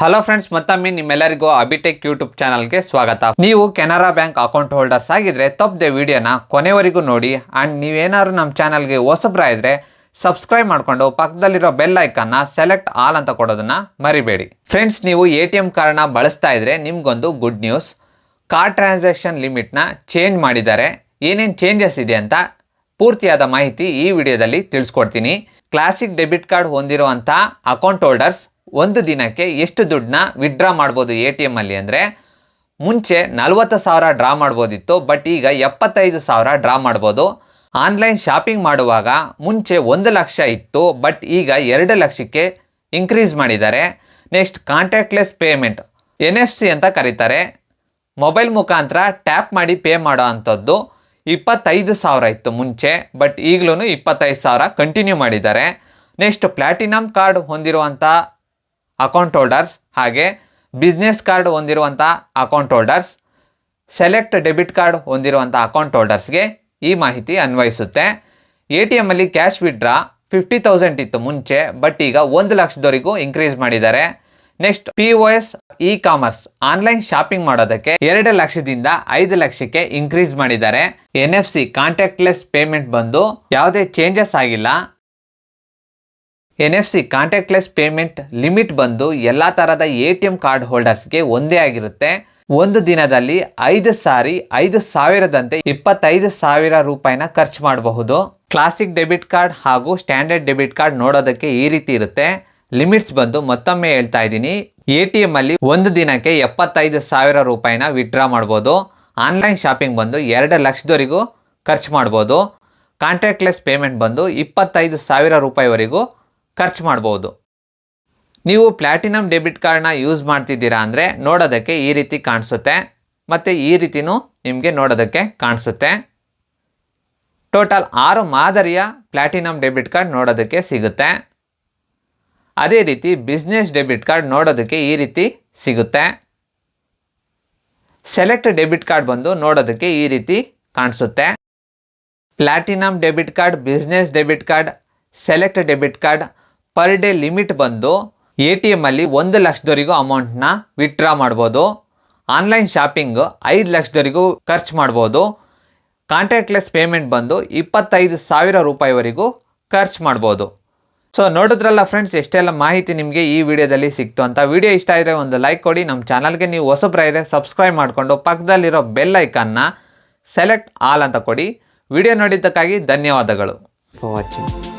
Hello friends ಮತ್ತೊಮ್ಮೆ ನಿಮ್ಮೆಲ್ಲರಿಗೂ ಅಬಿಟೆಕ್ YouTube ಚಾನಲ್ಗೆ ಸ್ವಾಗತ. ನೀವು ಕೆನರಾ ಬ್ಯಾಂಕ್ ಅಕೌಂಟ್ ಹೋಲ್ಡರ್ಸ್ ಆಗಿದ್ರೆ ತಪ್ಪದೆ ವಿಡಿಯೋನ ಕೊನೆವರೆಗೂ ನೋಡಿ. ಆ್ಯಂಡ್ ನೀವೇನಾದ್ರು ನಮ್ಮ ಚಾನಲ್ಗೆ ಹೊಸಬ್ರಾಯಿದ್ರೆ ಸಬ್ಸ್ಕ್ರೈಬ್ ಮಾಡಿಕೊಂಡು ಪಕ್ಕದಲ್ಲಿರೋ ಬೆಲ್ ಐಕನ್ನ ಸೆಲೆಕ್ಟ್ ಆಲ್ ಅಂತ ಕೊಡೋದನ್ನ ಮರಿಬೇಡಿ. ಫ್ರೆಂಡ್ಸ್ ನೀವು ಎ ಟಿ ಎಂ ಕಾರ್ಡ್ನ ಬಳಸ್ತಾ ಇದ್ರೆ ನಿಮ್ಗೊಂದು ಗುಡ್ ನ್ಯೂಸ್ ಕಾರ್ಡ್ ಟ್ರಾನ್ಸಾಕ್ಷನ್ ಲಿಮಿಟ್ನ ಚೇಂಜ್ ಮಾಡಿದ್ದಾರೆ. ಏನೇನು ಚೇಂಜಸ್ ಇದೆ ಅಂತ ಪೂರ್ತಿಯಾದ ಮಾಹಿತಿ ಈ ವಿಡಿಯೋದಲ್ಲಿ ತಿಳಿಸ್ಕೊಡ್ತೀನಿ. ಕ್ಲಾಸಿಕ್ ಡೆಬಿಟ್ ಕಾರ್ಡ್ ಹೊಂದಿರುವಂಥ ಅಕೌಂಟ್ ಹೋಲ್ಡರ್ಸ್ ಒಂದು ದಿನಕ್ಕೆ ಎಷ್ಟು ದುಡ್ಡನ್ನ ವಿಡ್ರಾ ಮಾಡ್ಬೋದು ಎ ಟಿ ಎಮ್ಮಲ್ಲಿ ಅಂದರೆ ಮುಂಚೆ ನಲವತ್ತು ಸಾವಿರ ಡ್ರಾ ಮಾಡ್ಬೋದಿತ್ತು ಬಟ್ ಈಗ ಎಪ್ಪತ್ತೈದು ಸಾವಿರ ಡ್ರಾ ಮಾಡ್ಬೋದು. ಆನ್ಲೈನ್ ಶಾಪಿಂಗ್ ಮಾಡುವಾಗ ಮುಂಚೆ ಒಂದು ಲಕ್ಷ ಇತ್ತು ಬಟ್ ಈಗ ಎರಡು ಲಕ್ಷಕ್ಕೆ ಇನ್ಕ್ರೀಸ್ ಮಾಡಿದ್ದಾರೆ. Next contactless payment N F C ಅಂತ ಕರೀತಾರೆ. ಮೊಬೈಲ್ ಮುಖಾಂತರ ಟ್ಯಾಪ್ ಮಾಡಿ ಪೇ ಮಾಡೋ ಅಂಥದ್ದು ಇಪ್ಪತ್ತೈದು ಸಾವಿರ ಇತ್ತು ಮುಂಚೆ ಬಟ್ ಈಗಲೂ ಇಪ್ಪತ್ತೈದು ಸಾವಿರ ಕಂಟಿನ್ಯೂ ಮಾಡಿದ್ದಾರೆ. ನೆಕ್ಸ್ಟ್ ಪ್ಲ್ಯಾಟಿನಮ್ ಕಾರ್ಡ್ ಹೊಂದಿರುವಂಥ ಅಕೌಂಟ್ ಹೋಲ್ಡರ್ಸ್ ಹಾಗೆ ಬಿಸ್ನೆಸ್ ಕಾರ್ಡ್ ಹೊಂದಿರುವಂಥ account holders, select debit card ಹೊಂದಿರುವಂಥ ಅಕೌಂಟ್ ಹೋಲ್ಡರ್ಸ್ಗೆ ಈ ಮಾಹಿತಿ ಅನ್ವಯಿಸುತ್ತೆ. ಎ ಟಿ ಎಮ್ಮಲ್ಲಿ ಕ್ಯಾಶ್ ವಿಡ್ರಾ ಫಿಫ್ಟಿ ತೌಸಂಡ್ ಇತ್ತು ಮುಂಚೆ, ಬಟ್ ಈಗ ಒಂದು ಲಕ್ಷದವರೆಗೂ ಇನ್ಕ್ರೀಸ್ ಮಾಡಿದ್ದಾರೆ. Next, P O S e-commerce online shopping ಮಾಡೋದಕ್ಕೆ ಎರಡು ಲಕ್ಷದಿಂದ ಐದು ಲಕ್ಷಕ್ಕೆ ಇನ್ಕ್ರೀಸ್ ಮಾಡಿದ್ದಾರೆ. N F C contactless payment ಬಂದು ಯಾವುದೇ ಚೇಂಜಸ್ ಆಗಿಲ್ಲ. N F C contactless payment limit ಬಂದು ಎಲ್ಲ ಥರದ ಎ ಟಿ ಎಂ ಕಾರ್ಡ್ ಹೋಲ್ಡರ್ಸ್ಗೆ ಒಂದೇ ಆಗಿರುತ್ತೆ. ಒಂದು ದಿನದಲ್ಲಿ ಐದು ಸಾರಿ ಐದು ಸಾವಿರದಂತೆ ಇಪ್ಪತ್ತೈದು ಸಾವಿರ ರೂಪಾಯಿನ ಖರ್ಚು ಮಾಡಬಹುದು. ಕ್ಲಾಸಿಕ್ ಡೆಬಿಟ್ ಕಾರ್ಡ್ ಹಾಗೂ ಸ್ಟ್ಯಾಂಡರ್ಡ್ ಡೆಬಿಟ್ ಕಾರ್ಡ್ ನೋಡೋದಕ್ಕೆ ಈ ರೀತಿ ಇರುತ್ತೆ. ಲಿಮಿಟ್ಸ್ ಬಂದು ಮತ್ತೊಮ್ಮೆ ಹೇಳ್ತಾ ಇದ್ದೀನಿ. ಎ ಟಿ ಎಂ ಅಲ್ಲಿ ಒಂದು ದಿನಕ್ಕೆ ಎಪ್ಪತ್ತೈದು ಸಾವಿರ ರೂಪಾಯಿನ ವಿತ್ಡ್ರಾ ಮಾಡ್ಬೋದು. ಆನ್ಲೈನ್ ಶಾಪಿಂಗ್ ಬಂದು ಎರಡು ಲಕ್ಷದವರೆಗೂ ಖರ್ಚು ಮಾಡ್ಬೋದು. ಕಾಂಟ್ಯಾಕ್ಟ್ಲೆಸ್ ಪೇಮೆಂಟ್ ಬಂದು ಇಪ್ಪತ್ತೈದು ಸಾವಿರ ರೂಪಾಯಿವರೆಗೂ ಖರ್ಚು ಮಾಡ್ಬೋದು. ನೀವು ಪ್ಲ್ಯಾಟಿನಮ್ ಡೆಬಿಟ್ ಕಾರ್ಡ್ನ ಯೂಸ್ ಮಾಡ್ತಿದ್ದೀರಾ ಅಂದರೆ ನೋಡೋದಕ್ಕೆ ಈ ರೀತಿ ಕಾಣಿಸುತ್ತೆ. ಮತ್ತು ಈ ರೀತಿಯೂ ನಿಮಗೆ ನೋಡೋದಕ್ಕೆ ಕಾಣಿಸುತ್ತೆ. ಟೋಟಲ್ ಆರು ಮಾದರಿಯ ಪ್ಲ್ಯಾಟಿನಮ್ ಡೆಬಿಟ್ ಕಾರ್ಡ್ ನೋಡೋದಕ್ಕೆ ಸಿಗುತ್ತೆ. ಅದೇ ರೀತಿ ಬಿಸ್ನೆಸ್ ಡೆಬಿಟ್ ಕಾರ್ಡ್ ನೋಡೋದಕ್ಕೆ ಈ ರೀತಿ ಸಿಗುತ್ತೆ. ಸೆಲೆಕ್ಟ್ ಡೆಬಿಟ್ ಕಾರ್ಡ್ ಬಂದು ನೋಡೋದಕ್ಕೆ ಈ ರೀತಿ ಕಾಣಿಸುತ್ತೆ. Platinum debit card, business debit card, select debit card per day limit ಬಂದು ಎ ಟಿ ಎಮ್ಮಲ್ಲಿ ಒಂದು ಲಕ್ಷದವರೆಗೂ ಅಮೌಂಟ್ನ ವಿತ್ಡ್ರಾ ಮಾಡ್ಬೋದು. ಆನ್ಲೈನ್ ಶಾಪಿಂಗ್ ಐದು ಲಕ್ಷದವರೆಗೂ ಖರ್ಚು ಮಾಡ್ಬೋದು. ಕಾಂಟ್ಯಾಕ್ಟ್ಲೆಸ್ ಪೇಮೆಂಟ್ ಬಂದು ಇಪ್ಪತ್ತೈದು ಸಾವಿರ ರೂಪಾಯಿವರೆಗೂ ಖರ್ಚು ಮಾಡ್ಬೋದು. ಸೊ ನೋಡಿದ್ರಲ್ಲ ಫ್ರೆಂಡ್ಸ್, ಎಷ್ಟೆಲ್ಲ ಮಾಹಿತಿ ನಿಮಗೆ ಈ ವಿಡಿಯೋದಲ್ಲಿ ಸಿಕ್ತು ಅಂತ. ವಿಡಿಯೋ ಇಷ್ಟ ಆದರೆ ಒಂದು ಲೈಕ್ ಕೊಡಿ. ನಮ್ಮ ಚಾನಲ್ಗೆ ನೀವು ಹೊಸಬ್ರಾಯಿದ್ರೆ ಸಬ್ಸ್ಕ್ರೈಬ್ ಮಾಡಿಕೊಂಡು ಪಕ್ಕದಲ್ಲಿರೋ ಬೆಲ್ ಐಕನ್ನ ಸೆಲೆಕ್ಟ್ ಆಲ್ ಅಂತ ಕೊಡಿ. ವಿಡಿಯೋ ನೋಡಿದ್ದಕ್ಕಾಗಿ ಧನ್ಯವಾದಗಳು. For watching